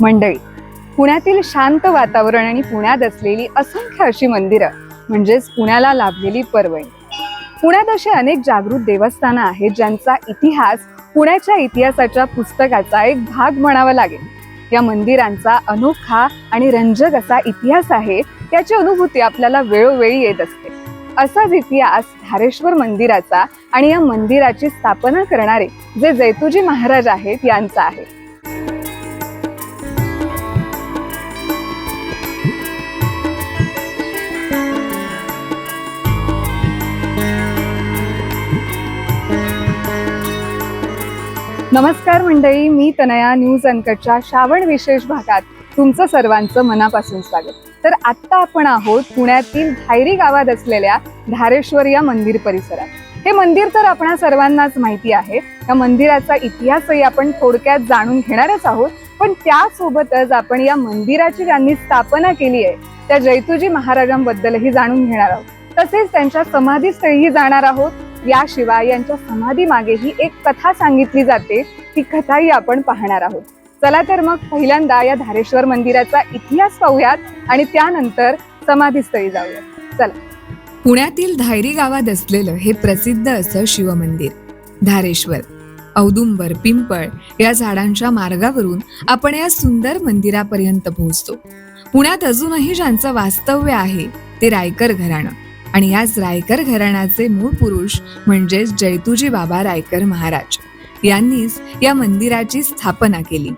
मंडळी पुण्यातील शांत वातावरण आणि पुण्यात असलेली असंख्य अशी मंदिरं म्हणजेच पुण्याला लाभलेली पर्वणी. पुण्यात असे अनेक जागृत देवस्थानं आहेत ज्यांचा इतिहास पुण्याच्या इतिहासाच्या पुस्तकाचा एक भाग म्हणावा लागेल. या मंदिरांचा अनोखा आणि रंजक असा इतिहास आहे याची अनुभूती आपल्याला वेळोवेळी येत असते. असाच इतिहास धारेश्वर मंदिराचा आणि या मंदिराची स्थापना करणारे जे जैतुजी महाराज आहेत यांचा आहे. नमस्कार मंडळी मी तनया न्यूज अनकटच्या श्रावण विशेष भागात तुमचं सर्वांचं मनापासून स्वागत. तर आत्ता आपण आहोत पुण्यातील धायरी गावात असलेल्या धारेश्वर या मंदिर परिसरात. हे मंदिर तर आपणा सर्वांनाच माहिती आहे. या मंदिराचा इतिहासही आपण थोडक्यात जाणून घेणारच आहोत. पण त्यासोबतच आपण या मंदिराची ज्यांनी स्थापना केली आहे त्या जैतुजी महाराजांबद्दलही जाणून घेणार आहोत. तसेच त्यांच्या समाधीस्थळीही जाणार आहोत. याशिवाय यांच्या समाधी मागेही एक कथा सांगितली जाते. ती कथाही आपण पाहणार आहोत. चला तर मग पहिल्यांदा या धारेश्वर मंदिराचा इतिहास पाहूयात आणि त्यानंतर समाधीस्थळी जाऊयात. चला. पुण्यातील धायरी गावात असलेलं हे प्रसिद्ध असं शिवमंदिर. धारेश्वर औदुंबर पिंपळ या झाडांच्या मार्गावरून आपण या सुंदर मंदिरापर्यंत पोहोचतो. पुण्यात अजूनही ज्यांचं वास्तव्य आहे ते रायकर घराणं. आणि याच रायकर घराण्याचे मूळ पुरुष म्हणजेच जैतुजी बाबा रायकर महाराज यांनीच या मंदिराची स्थापना केली.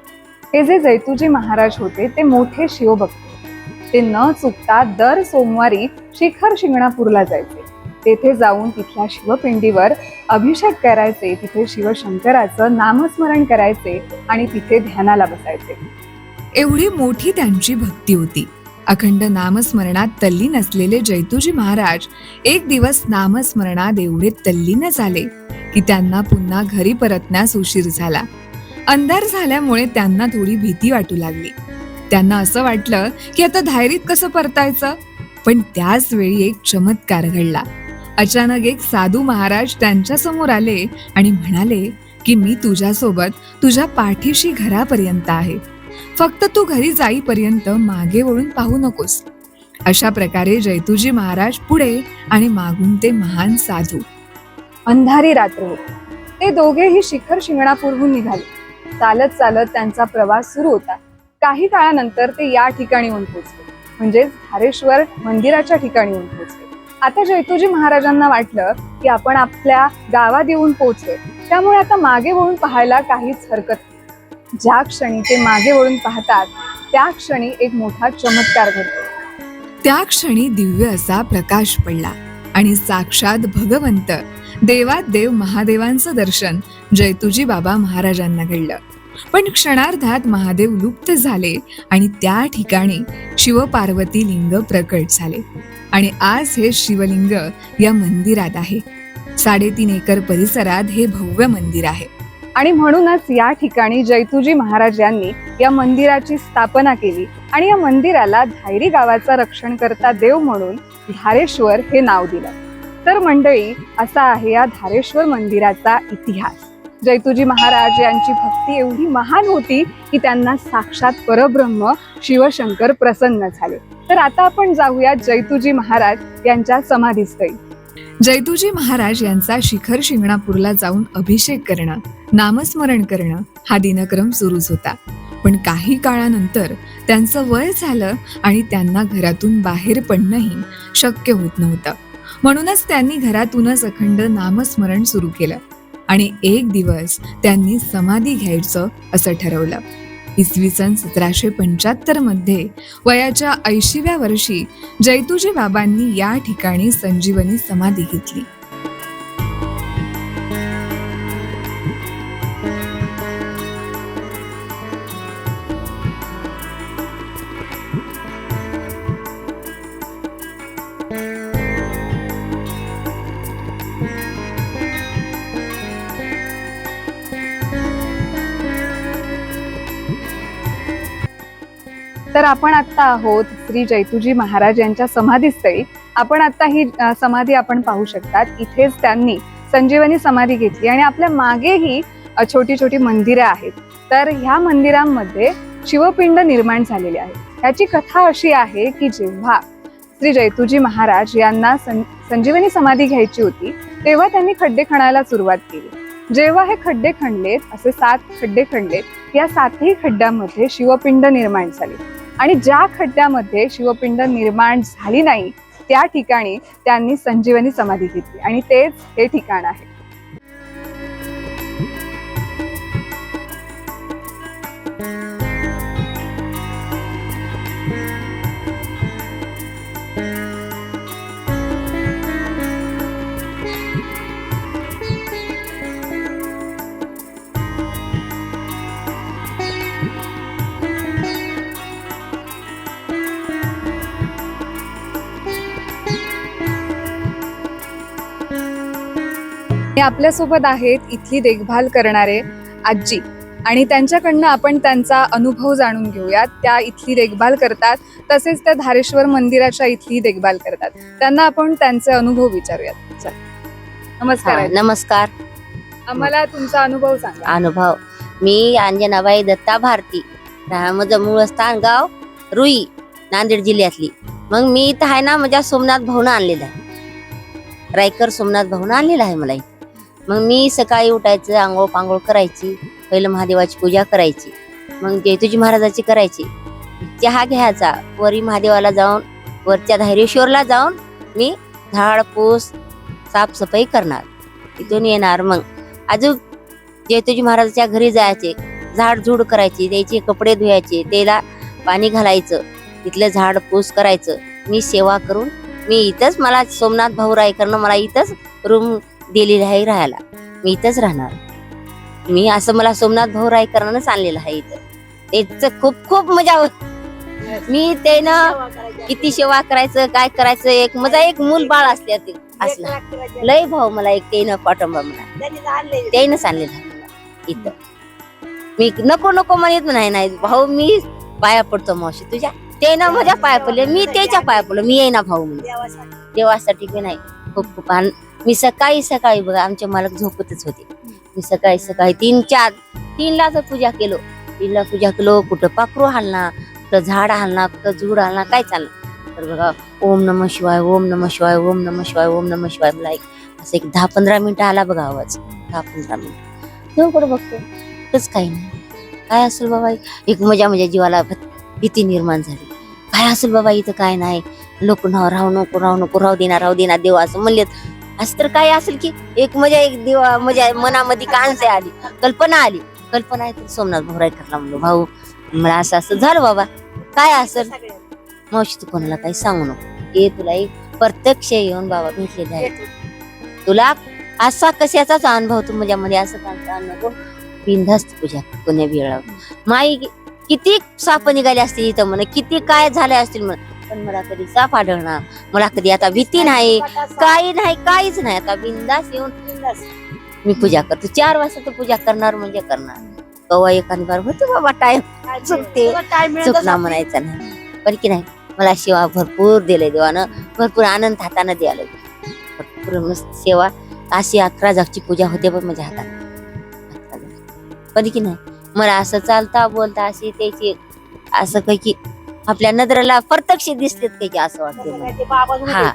हे जे जैतुजी महाराज होते ते मोठे शिवभक्त. ते न चुकता दर सोमवारी शिखर शिंगणापूरला जायचे. तेथे जाऊन तिथल्या शिवपिंडीवर अभिषेक करायचे तिथे शिवशंकराचं नामस्मरण करायचे आणि तिथे ध्यानाला बसायचे. एवढी मोठी त्यांची भक्ती होती. अखंड नामस्मरणात तल्लीन असलेले जैतुजी महाराज एक दिवस नामस्मरणात एवढे तल्लीन झाले की त्यांना पुन्हा घरी परतण्यास उशीर झाला. अंधार झाल्यामुळे त्यांना थोडी भीती वाटू लागली. त्यांना असं वाटलं की आता धायरीत कसं परतायचं? पण त्याच वेळी एक चमत्कार घडला. अचानक एक साधू महाराज त्यांच्यासमोर आले आणि म्हणाले की मी तुझ्यासोबत तुझ्या पाठीशी घरापर्यंत आहे. फक्त तू घरी जाईपर्यंत मागे वळून पाहू नकोस. अशा प्रकारे जैतुजी महाराज पुढे आणि मागून ते महान साधू. अंधारी रात्र. होती ते दोघेही शिखर शिंगणापूरहून निघाले. चालत चालत त्यांचा प्रवास सुरू होता. काही काळानंतर ते या ठिकाणी येऊन पोहोचले. म्हणजेच धारेश्वर मंदिराच्या ठिकाणी येऊन पोहोचले. आता जैतुजी महाराजांना वाटलं की आपण आपल्या गावात येऊन पोहोचलोय. त्यामुळे आता मागे वळून पाहायला काहीच हरकत नाही. ज्या क्षणी ते मागे वळून पाहतात त्या क्षणी एक मोठा चमत्कार घडतो. त्या क्षणी दिव्य असा प्रकाश पडला आणि साक्षात भगवंत देवात देव महादेवांचं दर्शन जयतुजी बाबा महाराजांना घडलं. पण क्षणार्धात महादेव लुप्त झाले आणि त्या ठिकाणी शिवपार्वती लिंग प्रकट झाले. आणि आज हे शिवलिंग या मंदिरात आहे. साडेतीन एकर परिसरात हे भव्य मंदिर आहे. आणि म्हणूनच या ठिकाणी जैतुजी महाराज यांनी या मंदिराची स्थापना केली. आणि या मंदिराला धायरी गावाचा रक्षण करता देव म्हणून धारेश्वर हे नाव दिलं. तर मंडळी असा आहे या धारेश्वर मंदिराचा इतिहास. जैतुजी महाराज यांची भक्ती एवढी महान होती की त्यांना साक्षात परब्रह्म शिवशंकर प्रसन्न झाले. तर आता आपण जाऊया जैतुजी महाराज यांच्या समाधीस्थळी. जयतुजी महाराज यांचा शिखर शिंगणापूरला जाऊन अभिषेक करणं नामस्मरण करणं हा दिनक्रम सुरूच होता. पण काही काळानंतर त्यांचं वय झालं आणि त्यांना घरातून बाहेर पडणंही शक्य होत नव्हतं. म्हणूनच त्यांनी घरातूनच अखंड नामस्मरण सुरू केलं आणि एक दिवस त्यांनी समाधी घ्यायचं असं ठरवलं. इसवी सन सतराशे पंच्याहत्तरमध्ये वयाच्या ऐंशीव्या वर्षी जैतुजी बाबांनी या ठिकाणी संजीवनी समाधी घेतली. तर आपण आता आहोत श्री जैतुजी महाराज यांच्या समाधीस्थळी. आपण आता ही समाधी आपण पाहू शकतात. इथेच त्यांनी संजीवनी समाधी घेतली आणि आपल्या मागेही छोटी छोटी मंदिरं आहेत. तर ह्या मंदिरांमध्ये शिवपिंड निर्माण झालेले आहे ह्याची कथा अशी आहे की जेव्हा श्री जैतुजी महाराज यांना सं- संजीवनी समाधी घ्यायची होती तेव्हा त्यांनी खड्डे खणायला सुरुवात केली. जेव्हा हे खड्डे खणलेत असे सात खड्डे खणलेत या सातही खड्ड्यांमध्ये शिवपिंड निर्माण झाले. आणि ज्या खड्ड्यामध्ये शिवपिंड निर्माण झाली नाही त्या ठिकाणी त्यांनी संजीवनी समाधी घेतली. आणि तेच हे ठिकाण आहे. हे आपल्यासोबत आहेत इथली देखभाल करणारे आजी. आणि त्यांच्याकडनं आपण त्यांचा अनुभव जाणून घेऊयात. त्या इथली देखभाल करतात तसेच त्या धारेश्वर मंदिराच्या इथली देखभाल करतात. त्यांना आपण त्यांचे अनुभव विचारूयात. चल. नमस्कार. नमस्कार. आम्हाला तुमचा अनुभव सांगा. अनुभव. मी अंजनाबाई दत्ता भारती. माझं मूळ स्थान गाव रुई नांदेड जिल्ह्यातली. मग मी इथं आहे ना माझ्या सोमनाथ भाऊन आणलेलं आहे. रायकर सोमनाथ भाऊन आणलेलं आहे मला इथं. मग मी सकाळी उठायचं आंघोळ पांघोळ करायची पहिलं महादेवाची पूजा करायची. मग जयतुजी महाराजाची करायची. चहा घ्यायचा वरी महादेवाला जाऊन वरच्या धैर्येश्वरला जाऊन मी झाड पूस साफसफाई करणार. तिथून येणार मग. अजून जयतुजी महाराजाच्या घरी जायचे. झाड झुड करायची त्याचे कपडे धुवायचे त्याला पाणी घालायचं तिथलं झाड पूस करायचं. मी सेवा करून मी इथंच मला सोमनाथ भाऊ रायकरनं मला इथंच रूम दिलेली आहे राहायला. मी इथंच राहणार. मी असं मला सोमनाथ भाऊ रायकरनंच आणलेलं आहे इथं. त्याच खूप खूप मजा होत. मी त्यानं किती सेवा करायचं काय करायचं एक माझा एक मूल बाळ असल्या ते असला. लय भाऊ मला एक त्यानं पाठिंबा मला त्यानंच आणलेलं इथं. मी नको नको म्हणत नाही नाही. भाऊ मी पाया पडतो मावशी तुझ्या. ते ना माझ्या पाया पडले मी त्याच्या पाया पडलो. मी येईना भाऊ देवासाठी. बी नाही. खूप खूप मी सकाळी सकाळी बघा आमचे मालक झोपतच होते. मी सकाळी सकाळी तीन चार तीनला जर पूजा केलो तीनला पूजा केलो कुठं पाखरू हालना कुठं झाड हालना कुठं झुड हालना काय चाललं? तर बघा ओम नम शिवाय ओम नम शिवाय ओम नम शिवाय ओम नम शिवाय मला एक असं एक दहा पंधरा मिनिटं आला बघा आवाज. दहा पंधरा मिनिटं. तेव्हा कुठं बघतो? तच काही नाही. काय असेल बाबा? एक मजा म्हणजे जीवाला भीती निर्माण झाली. काय असेल बाबा? इथं काय नाही. लोक राहू नको राहू नको राहू देणार राहू देणार देव असं म्हणलेत. असं तर काय असेल की एक मजा एक दिवा मजा मनामध्ये कांसे आली. कल्पना आली. कल्पना आहे सोमनाथ भाऊ म्हणलो भाऊ मला असं असं झालं बाबा. काय असेल? मावशी तू कोणाला काही सांगू नको. हे तुला एक प्रत्यक्ष येऊन बाबा भेटलेले आहे तुला असा कशाचाच अनुभव तू माझ्यामध्ये असं सांगता नको. बिनधास्त पूजा कोण्या वेळा माई किती साप निघाले असतील इथं म्हणे किती काय झाले असतील म्हणे. पण मला कधी साप आढळणार. मला कधी आता भीती नाही. काही नाही काहीच नाही. आता बिंदास येऊन मी पूजा करतो. चार वाजता तर पूजा करणार म्हणजे करणार. कवा एखादी बार होते बाबा टाइम चुकते. चुकणार म्हणायचं नाही. पण की नाही मला सेवा भरपूर दिले देवानं. भरपूर आनंद हातानं द्यायला. भरपूर मस्त सेवा. अशी अकरा जागची पूजा होते पण माझ्या हातात. पण की नाही मला असं चालता बोलता अशी त्याची असं काही की आपल्या नजरेला प्रत्यक्ष दिसतेत काही की असं वाटते मला. हा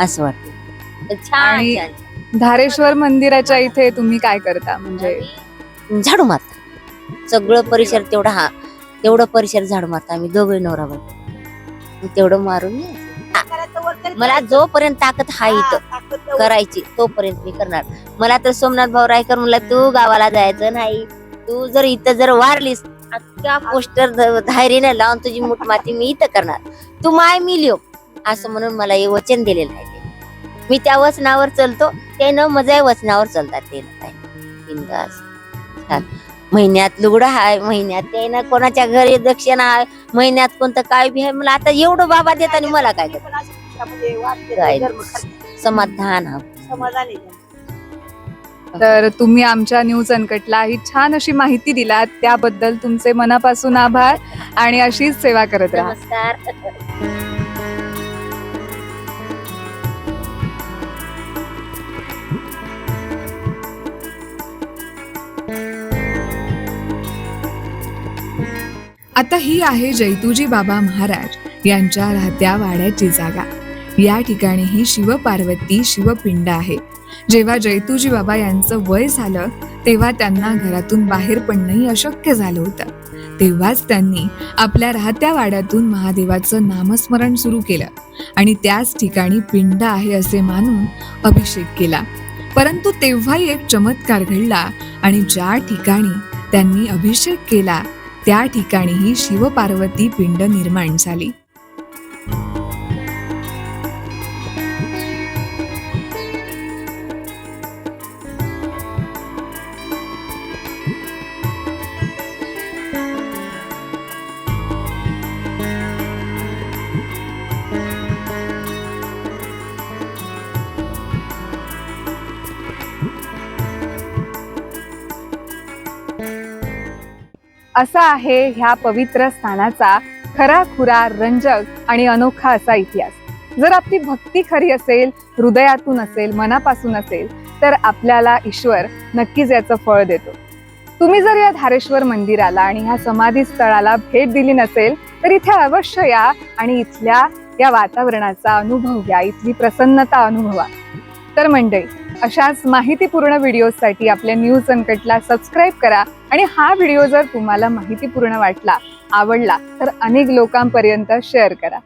असं वाटते छान आणि छान धारेश्वर मंदिराच्या इथे तुम्ही काय करता? म्हणजे झाडू मारता. सगळं परिसर तेवढा हा तेवढं परिसर झाडू मारता. आम्ही दोघे नवरा बायको. मग तेवढं मारून यायचं. मला जोपर्यंत ताकद हा इथं करायची तोपर्यंत मी करणार. मला तर सोमनाथ भाऊ रायकर म्हणला तू गावाला जायचं नाही. तू जर इथं जर वारलीस अख्ख्या पोस्टर धायरीने लावून तुझी मूठ माती मी इथं करणार. तू माय मी लिओ असं म्हणून मला हे वचन दिलेलं आहे. मी त्या वचनावर चलतो ते न माझ्या वचनावर चालतात ते. छान. महिन्यात लुगडं हाय महिन्यात ते ना कोणाच्या घरी दक्षिणा आहे महिन्यात कोणतं काय बी आहे. मला आता एवढं बाबा देत आणि मला काय देत? काय समाधान हा तर तुम्ही आमच्या न्यूज अनकटला ही छान अशी माहिती दिलात. त्याबद्दल तुमचे मनापासून आभार आणि अशीच सेवा करत राहा. आता ही आहे जैतूजी बाबा महाराज यांच्या राहत्या वाड्याची जागा. या ठिकाणी ही शिवपार्वती शिवपिंड आहे. जेव्हा जैतूजी बाबा यांचं वय झालं तेव्हा त्यांना घरातून बाहेर पडणंही अशक्य झालं होतं. तेव्हाच त्यांनी आपल्या राहत्या वाड्यातून महादेवाचं नामस्मरण सुरू केलं आणि त्याच ठिकाणी पिंड आहे असे मानून अभिषेक केला. परंतु तेव्हाही एक चमत्कार घडला आणि ज्या ठिकाणी त्यांनी अभिषेक केला त्या ठिकाणीही शिवपार्वती पिंड निर्माण झाली. असा आहे ह्या पवित्र स्थानाचा खरा खुरा रंजक आणि अनोखा असा इतिहास. जर आपली भक्ती खरी असेल हृदयातून असेल मनापासून असेल तर आपल्याला ईश्वर नक्कीच याचं फळ देतो. तुम्ही जर या धारेश्वर मंदिराला आणि ह्या समाधी स्थळाला भेट दिली नसेल तर इथे अवश्य या आणि इथल्या या वातावरणाचा अनुभव घ्या. इथली प्रसन्नता अनुभवा. तर मंडळी अशाच माहितीपूर्ण व्हिडिओसाठी आपल्या न्यूज अनकटला सबस्क्राईब करा आणि हा व्हिडिओ जर तुम्हाला माहितीपूर्ण वाटला आवडला तर अनेक लोकांपर्यंत शेअर करा.